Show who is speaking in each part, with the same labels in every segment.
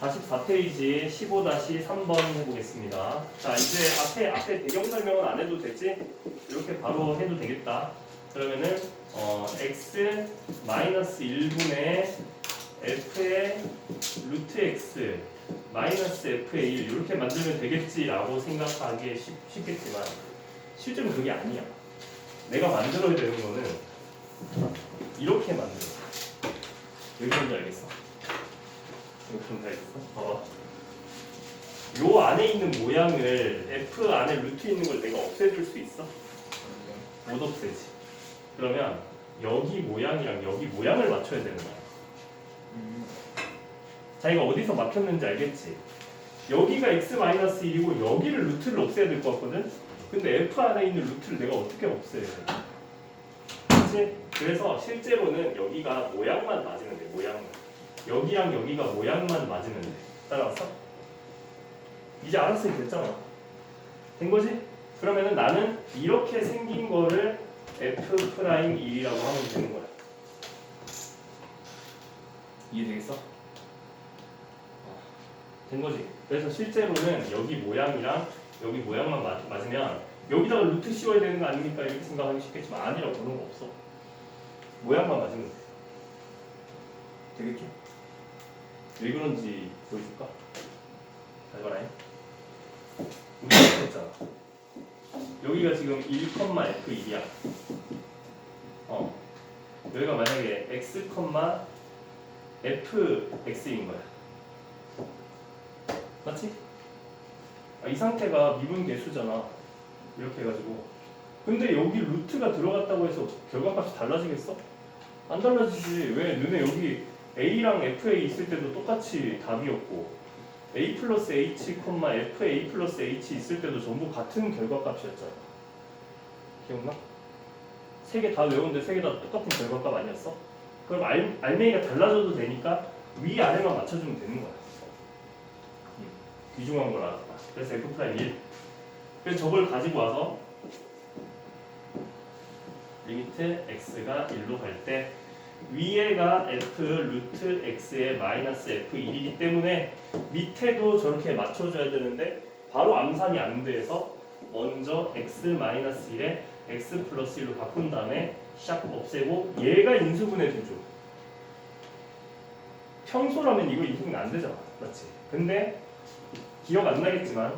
Speaker 1: 44페이지 15-3번 해보겠습니다. 자, 이제 앞에, 앞에 배경 설명은 안 해도 되지? 이렇게 바로 해도 되겠다. 그러면은, 어, x 마이너스 1분의 f의 루트 x 마이너스 f의 1 이렇게 만들면 되겠지라고 생각하기 쉽, 쉽겠지만 실제로 그게 아니야. 내가 만들어야 되는 거는 이렇게 만들어. 왜 그런지 알겠 어? 그런지 알겠어? 봐봐. 요 안에 있는 모양을 f 안에 루트 있는 걸 내가 없애줄 수 있어? 못 없애지. 그러면 여기 모양이랑 여기 모양을 맞춰야 되는 거야. 자기가 어디서 막혔는지 알겠지? 여기가 x-1이고 여기를 루트를 없애야 될 것 같거든? 근데 f 안에 있는 루트를 내가 어떻게 없애야 돼? 그치? 그래서 실제로는 여기가 모양만 맞으면 돼, 모양만. 여기랑 여기가 모양만 맞으면 돼. 따라왔어? 이제 알았으니 됐잖아. 된 거지? 그러면은 나는 이렇게 생긴 거를 f'1이라고 하면 되는 거야. 이해되겠어? 된 거지. 그래서 실제로는 여기 모양이랑 여기 모양만 맞, 맞으면 여기다가 루트 씌워야 되는 거 아닙니까? 이렇게 생각하기 쉽겠지만 아니라고 그런 거 없어. 모양만 맞으면 돼. 되겠죠? 왜 그런지 보여줄까? 잘 봐라. 우리 했잖아. 여기가 지금 1,f1이야. 어. 여기가 만약에 x, fx인 거야. 맞지? 아, 이 상태가 미분 계수잖아. 이렇게 해가지고. 근데 여기 루트가 들어갔다고 해서 결과값이 달라지겠어? 안 달라지지. 왜? 눈에 여기 a랑 fa 있을 때도 똑같이 답이었고 a 플러스 h, fa 플러스 h 있을 때도 전부 같은 결과값이었잖아. 기억나? 세 개 다 외웠는데 세 개 다 똑같은 결과값 아니었어? 그럼 알, 알맹이가 달라져도 되니까 위 아래만 맞춰주면 되는 거야. 귀중한 걸 알았다. 그래서 f 프라임 1. 그래서 저걸 가지고 와서 리미트 x가 1로 갈 때 위에가 f 루트 x의 마이너스 f1이기 때문에 밑에도 저렇게 맞춰줘야 되는데 바로 암산이 안 돼서 먼저 x 마이너스 1에 x 플러스 1로 바꾼 다음에 샥 없애고 얘가 인수분해 되죠. 평소라면 이거 인수분해 안 되잖아. 맞지? 근데 기억 안 나겠지만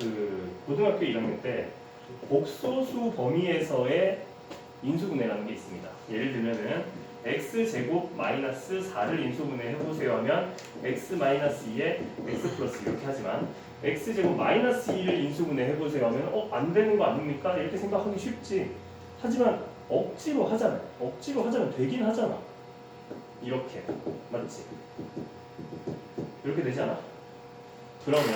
Speaker 1: 그 고등학교 1학년 때 복소수 범위에서의 인수분해라는 게 있습니다. 예를 들면은 x 제곱 마이너스 4를 인수분해 해보세요 하면 x 마이너스 2에 x 플러스 이렇게 하지만 x 제곱 마이너스 2를 인수분해 해보세요 하면 어 안 되는 거 아닙니까? 이렇게 생각하기 쉽지. 하지만 억지로 하잖아. 억지로 하자면 되긴 하잖아. 이렇게 맞지? 이렇게 되지 않아? 그러면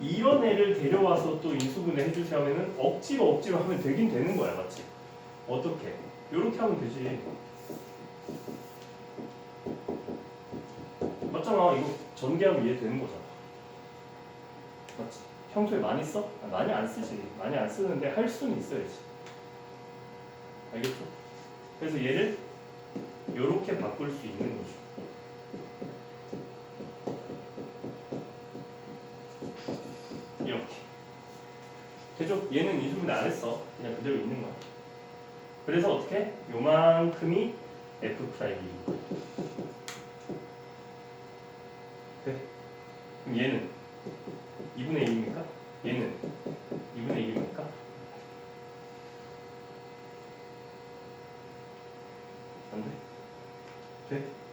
Speaker 1: 이런 애를 데려와서 또 인수분해 해주세요 하면은 억지로 억지로 하면 되긴 되는 거야 맞지? 어떻게? 이렇게 하면 되지 맞잖아 이거 전개하면 이해되는 거잖아 맞지? 평소에 많이 써? 아, 많이 안 쓰지 많이 안 쓰는데 할 수는 있어야지 알겠죠? 그래서 얘를 이렇게 바꿀 수 있는 거죠 이렇게. 되죠? 얘는 인수분해 안 했어. 그냥 그대로 있는 거야. 그래서 어떻게? 요만큼이 f 프라임인 거야. 네. 그럼 얘는 2분의 1입니까? 얘는 2분의 1입니까? 안 돼? 돼?